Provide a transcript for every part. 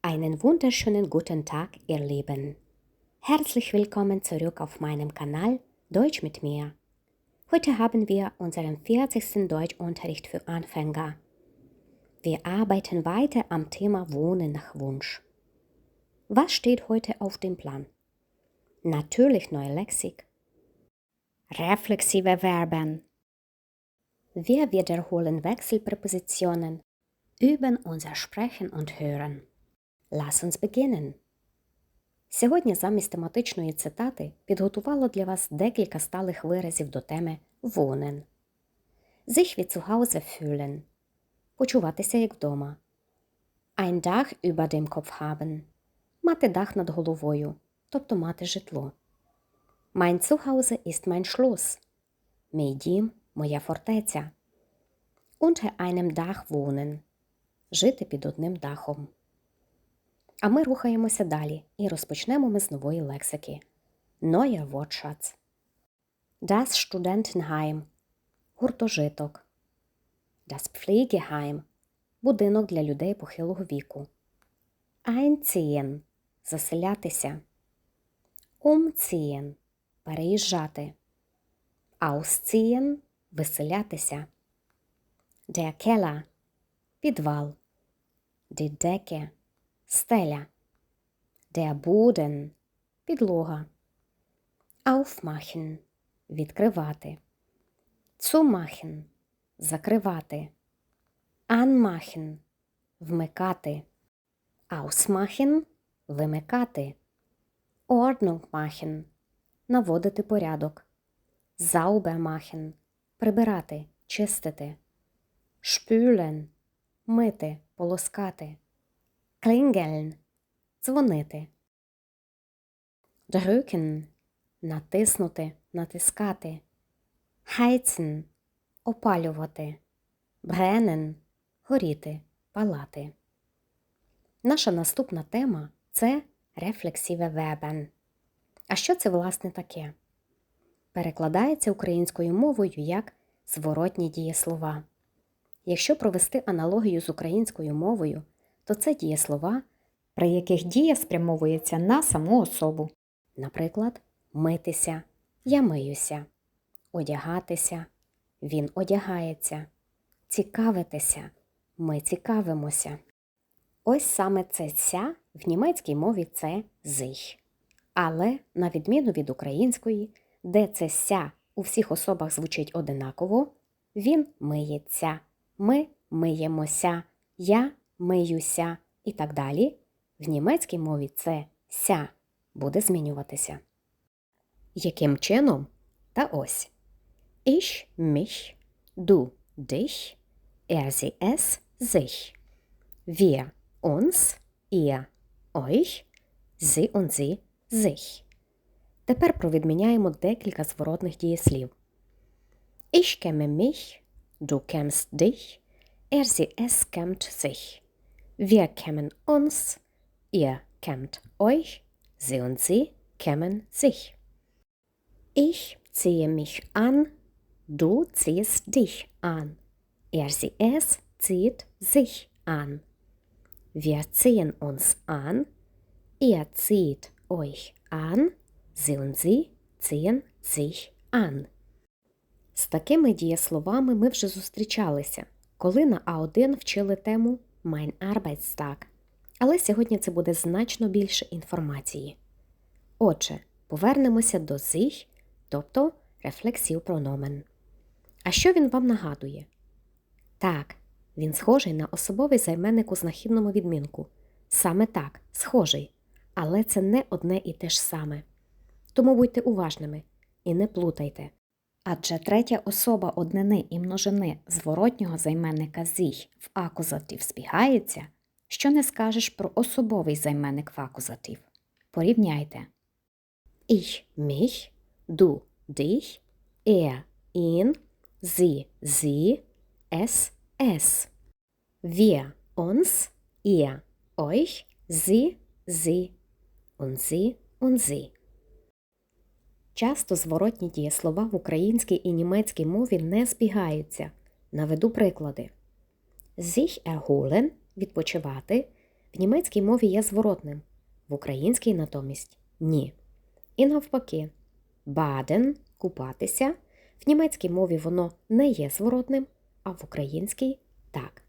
Einen wunderschönen guten Tag, ihr Lieben. Herzlich willkommen zurück auf meinem Kanal Deutsch mit mir. Heute haben wir unseren 40. Deutschunterricht für Anfänger. Wir arbeiten weiter am Thema Wohnen nach Wunsch. Was steht heute auf dem Plan? Natürlich neue Lexik. Reflexive Verben. Wir wiederholen Wechselpräpositionen, üben unser Sprechen und Hören. Lass uns beginnen. Сьогодні замість тематичної цитати підготувала для вас декілька сталих виразів до теми wohnen. Sich wie zu Hause fühlen. Почуватися як вдома. Ein Dach über dem Kopf haben. Мати дах над головою, тобто мати житло. Mein Zuhause ist mein Schloss. Мій дім – моя фортеця. Unter einem Dach wohnen. Жити під одним дахом. А ми рухаємося далі і розпочнемо ми з нової лексики. Neuer Wortschatz. Das Studentenheim – гуртожиток. Das Pflegeheim – будинок для людей похилого віку. Einziehen – заселятися. Umziehen – переїжджати. Ausziehen – виселятися. Der Keller – підвал. Die Decke – стеля. Der Boden – підлога. Aufmachen – відкривати. Zumachen – закривати. Anmachen – вмикати. Ausmachen – вимикати. Ordnung machen – наводити порядок. Sauber прибирати, чистити. Spülen – мити, полоскати. Klingeln – дзвонити. Drücken – натиснути, натискати. Heizen – опалювати. Brennen – горіти, палати. Наша наступна тема це рефлексіве Verben. А що це, власне, таке? Перекладається українською мовою як зворотні дієслова. Якщо провести аналогію з українською мовою, то це дієслова, при яких дія спрямовується на саму особу. Наприклад, митися, я миюся, одягатися, він одягається, цікавитися, ми цікавимося. Ось саме це ся в німецькій мові це sich. Але, на відміну від української, де це ся у всіх особах звучить одинаково, він миється, ми миємося, я миюся і так далі. В німецькій мові це ся буде змінюватися. Яким чином? Та ось. Ich, mich, du, dich, er, sie, es, sich. Wir, uns, ihr, euch, sie und sie, sich. Тепер провідміняємо декілька зворотних дієслів. Ich kämme mich, du kämmst dich, er, sie, es kämmt sich. Wir kämmen uns, ihr kämmt euch, sie und sie kämmen sich. Ich ziehe mich an, du ziehst dich an. Er, sie, es zieht sich an. Wir ziehen uns an, ihr zieht euch an, sie und sie ziehen sich an. З такими дієсловами ми вже зустрічалися, коли на А1 вчили тему Mein Arbeitstag. Але сьогодні це буде значно більше інформації. Отже, повернемося до sich, тобто рефлексів прономен. А що він вам нагадує? Так, він схожий на особовий займенник у знахідному відмінку. Саме так, схожий. Але це не одне і те ж саме. Тому будьте уважними і не плутайте. Адже третя особа однини і множини зворотнього займенника «sich» в акузатив збігається, що не скажеш про особовий займенник в акузатив. Порівняйте. Ich, mich, du, dich, er, ihn, sie, sie, es, es. Wir, uns, ihr, euch, sie, sie und sie und sie. Часто зворотні дієслова в українській і німецькій мові не збігаються. Наведу приклади. Sich erholen – відпочивати, в німецькій мові є зворотним, в українській натомість ні. І навпаки, баден купатися. В німецькій мові воно не є зворотним, а в українській так.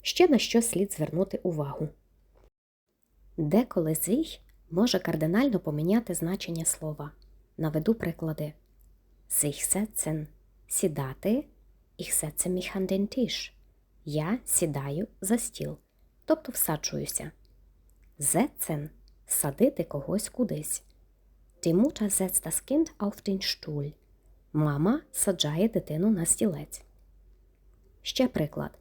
Ще на що слід звернути увагу. Деколи зіх може кардинально поміняти значення слова. Наведу приклади. Sich сідати, ich setze. Я сідаю за стіл, тобто всаджуюся. Setzen – садити когось кудись. Die Mutter setzt das. Мама саджає дитину на стілець. Ще приклад.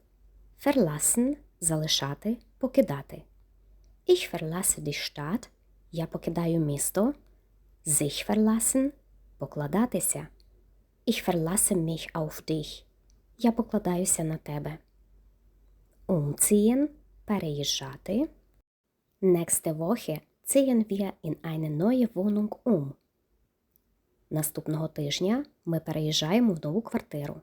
Verlassen – залишати, покидати. Ich verlasse die Stadt. Я покидаю місто. Sich verlassen – покладатися. Ich verlasse mich auf dich. Я покладаюся на тебе. Umziehen – переїжджати. Nächste Woche ziehen wir in eine neue Wohnung um. Наступного тижня ми переїжджаємо в нову квартиру.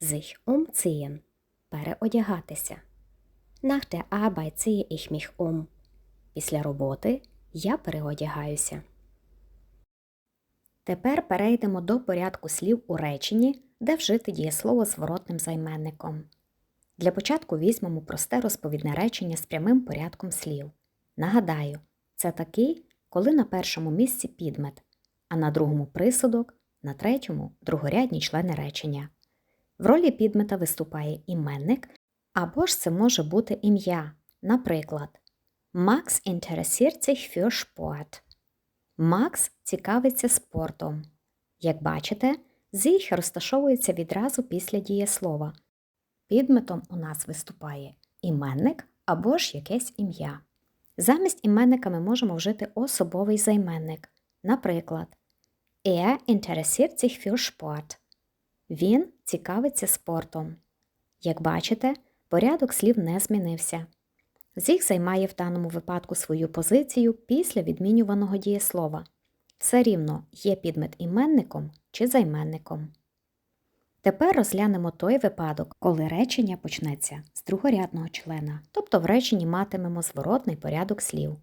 Sich umziehen – переодягатися. Nach der Arbeit ziehe ich mich um. Після роботи я переодягаюся. Тепер перейдемо до порядку слів у реченні, де вжити дієслово зворотним займенником. Для початку візьмемо просте розповідне речення з прямим порядком слів. Нагадаю, це такий, коли на першому місці підмет, а на другому присудок, на третьому другорядні члени речення. В ролі підмета виступає іменник, або ж це може бути ім'я. Наприклад, Макс interessiert sich für Sport. Макс цікавиться спортом. Як бачите, зіх розташовується відразу після дієслова. Підметом у нас виступає іменник або ж якесь ім'я. Замість іменника ми можемо вжити особовий займенник. Наприклад, Er interessiert sich für Sport. Він цікавиться спортом. Як бачите, порядок слів не змінився. Зіх займає в даному випадку свою позицію після відмінюваного дієслова. Все рівно є підмет іменником чи займенником. Тепер розглянемо той випадок, коли речення почнеться з другорядного члена, тобто в реченні матимемо зворотний порядок слів.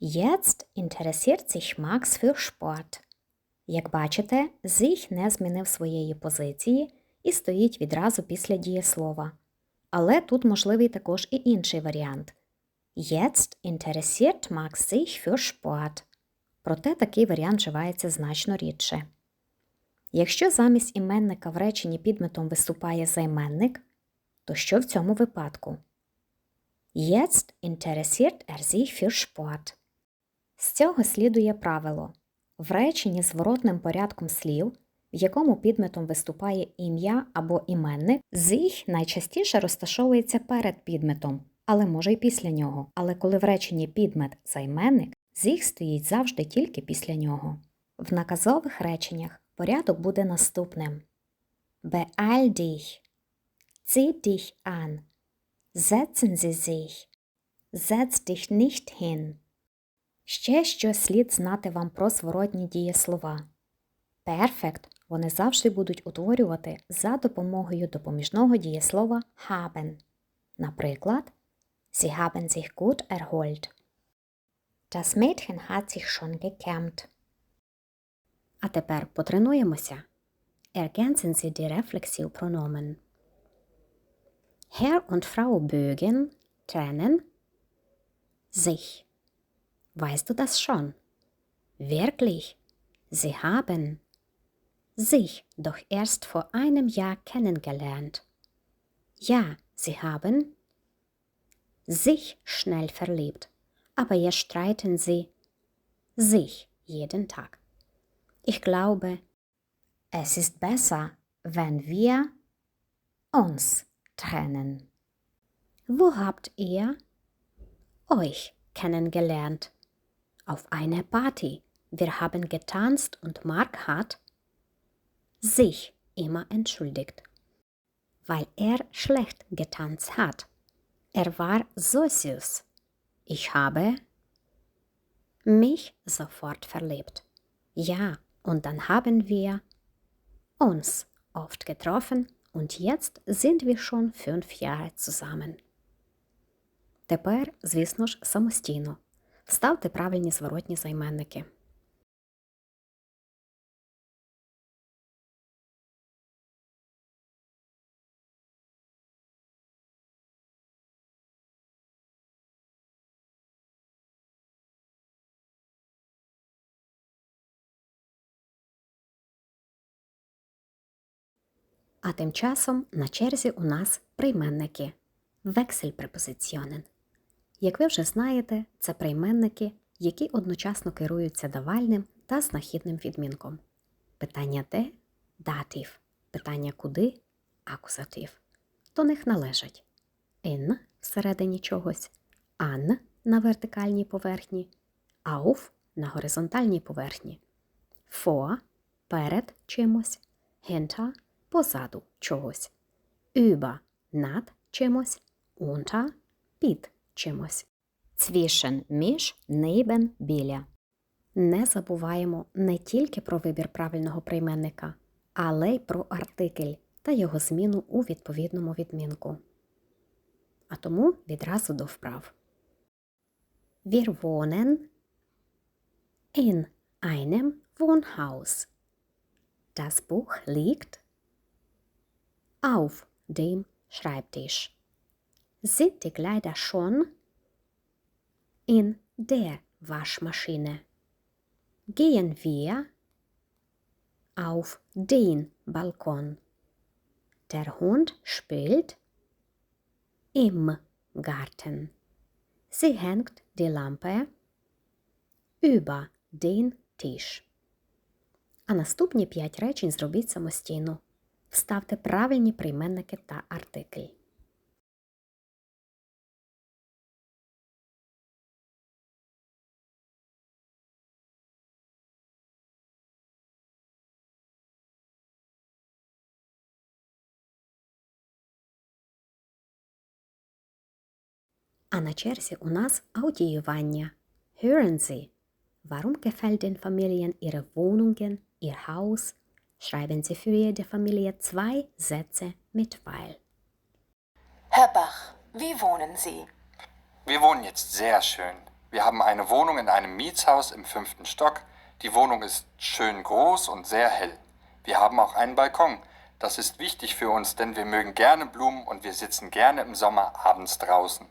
Jetzt interessiert sich Max für Sport. Як бачите, зіх не змінив своєї позиції і стоїть відразу після дієслова. Але тут можливий також і інший варіант. Jetzt interessiert Max sich für Sport. Проте такий варіант вживається значно рідше. Якщо замість іменника в реченні підметом виступає займенник, то що в цьому випадку? Jetzt interessiert er sich für Sport. З цього слідує правило. В реченні зворотним порядком слів, в якому підметом виступає ім'я або іменник, зіх найчастіше розташовується перед підметом, але може й після нього. Але коли в реченні підмет займенник, зіх стоїть завжди тільки після нього. В наказових реченнях порядок буде наступним: Beeil dich, zieh dich an, setzen Sie sich, setz dich nicht hin. Ще що слід знати вам про зворотні дієслова. Perfect вони завжди будуть утворювати за допомогою допоміжного дієслова haben. Наприклад, Sie haben sich gut erholt. Das Mädchen hat sich schon gekämmt. А тепер потренуємося. Ergänzen Sie die Reflexivpronomen. Herr und Frau Bögen trennen sich. Weißt du das schon? Wirklich? Sie haben sich doch erst vor einem Jahr kennengelernt. Ja, sie haben sich schnell verliebt, aber jetzt streiten sie sich jeden Tag. Ich glaube, es ist besser, wenn wir uns trennen. Wo habt ihr euch kennengelernt? Auf einer Party. Wir haben getanzt und Mark hat sich immer entschuldigt, weil er schlecht getanzt hat. Er war so süß. Ich habe mich sofort verliebt. Ja, und dann haben wir uns oft getroffen und jetzt sind wir schon fünf Jahre zusammen. Тепер, звісно ж, самостійно. Вставте правильні зворотні займенники. А тим часом на черзі у нас прийменники вексель-препозиціонен. Як ви вже знаєте, це прийменники, які одночасно керуються давальним та знахідним відмінком. Питання де датив, питання куди акузатив. До них належать in всередині чогось, an на вертикальній поверхні, auf на горизонтальній поверхні, vor перед чимось, hinter позаду чогось, über над чимось, unter під чимось. Zwischen між neben біля. Не забуваємо не тільки про вибір правильного прийменника, але й про артикль та його зміну у відповідному відмінку. А тому відразу до вправ. Wir wohnen in einem Wohnhaus. Das Buch liegt auf dem Schreibtisch. Sind die Kleider schon in der Waschmaschine? Gehen wir auf den Balkon. Der Hund spielt im Garten. Sie hängt die Lampe über den Tisch. А наступні п'ять речень зробіть самостійно. Вставте правильні прийменники та артикль. А на черзі у нас аудіювання. Hören Sie. Warum gefällt den Familien ihre Wohnungen, ihr Haus? Schreiben Sie für jede Familie zwei Sätze mit weil. Herr Bach, wie wohnen Sie? Wir wohnen jetzt sehr schön. Wir haben eine Wohnung in einem Mietshaus im fünften Stock. Die Wohnung ist schön groß und sehr hell. Wir haben auch einen Balkon. Das ist wichtig für uns, denn wir mögen gerne Blumen und wir sitzen gerne im Sommer abends draußen.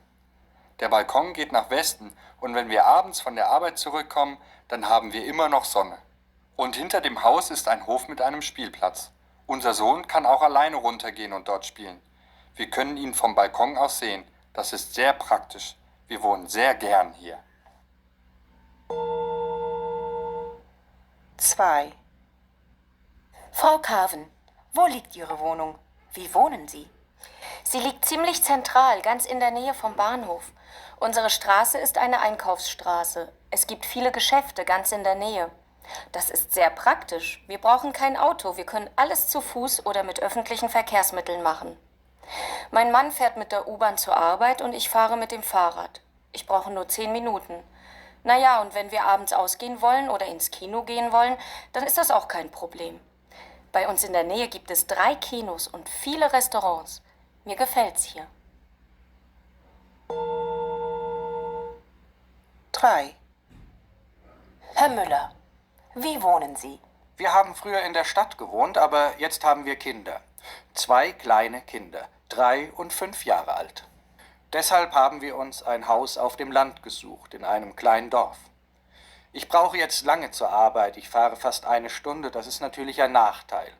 Der Balkon geht nach Westen und wenn wir abends von der Arbeit zurückkommen, dann haben wir immer noch Sonne. Und hinter dem Haus ist ein Hof mit einem Spielplatz. Unser Sohn kann auch alleine runtergehen und dort spielen. Wir können ihn vom Balkon aus sehen. Das ist sehr praktisch. Wir wohnen sehr gern hier. 2. Frau Carven, wo liegt Ihre Wohnung? Wie wohnen Sie? Sie liegt ziemlich zentral, ganz in der Nähe vom Bahnhof. Unsere Straße ist eine Einkaufsstraße. Es gibt viele Geschäfte ganz in der Nähe. Das ist sehr praktisch. Wir brauchen kein Auto. Wir können alles zu Fuß oder mit öffentlichen Verkehrsmitteln machen. Mein Mann fährt mit der U-Bahn zur Arbeit und ich fahre mit dem Fahrrad. Ich brauche nur zehn Minuten. Naja, und wenn wir abends ausgehen wollen oder ins Kino gehen wollen, dann ist das auch kein Problem. Bei uns in der Nähe gibt es drei Kinos und viele Restaurants. Mir gefällt's hier. 3. Herr Müller, wie wohnen Sie? Wir haben früher in der Stadt gewohnt, aber jetzt haben wir Kinder. Zwei kleine Kinder, drei und fünf Jahre alt. Deshalb haben wir uns ein Haus auf dem Land gesucht, in einem kleinen Dorf. Ich brauche jetzt lange zur Arbeit, ich fahre fast eine Stunde, das ist natürlich ein Nachteil.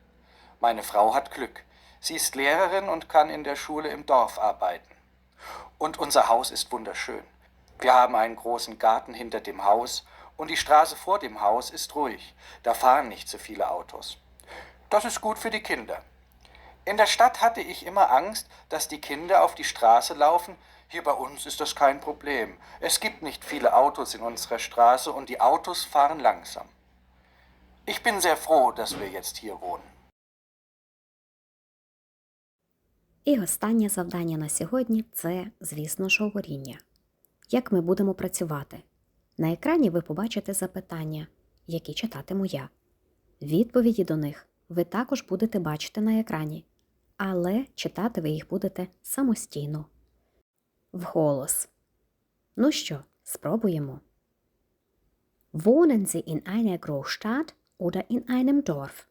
Meine Frau hat Glück. Sie ist Lehrerin und kann in der Schule im Dorf arbeiten. Und unser Haus ist wunderschön. Wir haben einen großen Garten hinter dem Haus und die Straße vor dem Haus ist ruhig. Da fahren nicht so viele Autos. Das ist gut für die Kinder. In der Stadt hatte ich immer Angst, dass die Kinder auf die Straße laufen. Hier bei uns ist das kein Problem. Es gibt nicht viele Autos in unserer Straße und die Autos fahren langsam. Ich bin sehr froh, dass wir jetzt hier wohnen. І останнє завдання на сьогодні це, звісно ж, говоріння. Як ми будемо працювати? На екрані ви побачите запитання, які читатиму я. Відповіді до них ви також будете бачити на екрані, але читати ви їх будете самостійно. Вголос. Ну що, спробуємо. Wohnen Sie in einer Großstadt oder in einem Dorf?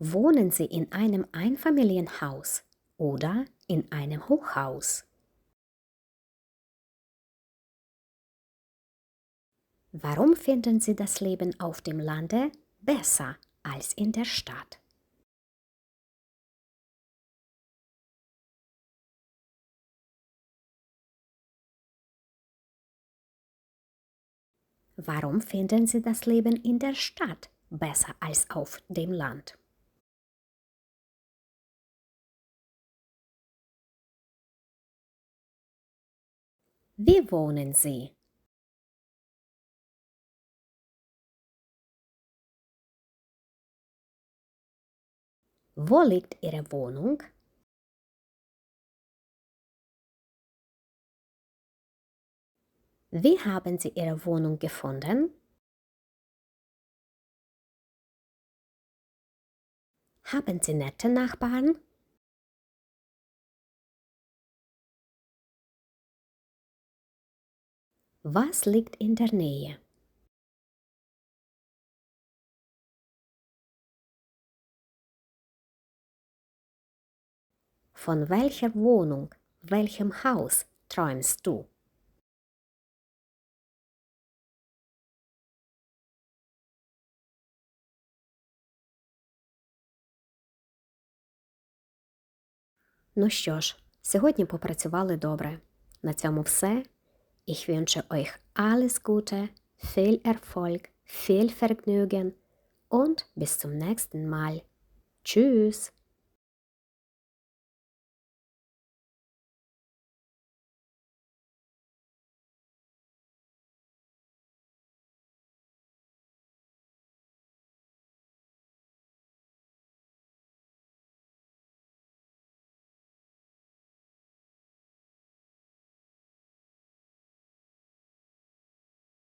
Wohnen Sie in einem Einfamilienhaus oder in einem Hochhaus? Warum finden Sie das Leben auf dem Lande besser als in der Stadt? Warum finden Sie das Leben in der Stadt besser als auf dem Land? Wie wohnen Sie? Wo liegt Ihre Wohnung? Wie haben Sie Ihre Wohnung gefunden? Haben Sie nette Nachbarn? Was liegt in der Nähe? Von welcher Wohnung, welchem Haus träumst du? Ну що ж, сьогодні попрацювали добре. На цьому все. Ich wünsche euch alles Gute, viel Erfolg, viel Vergnügen und bis zum nächsten Mal. Tschüss!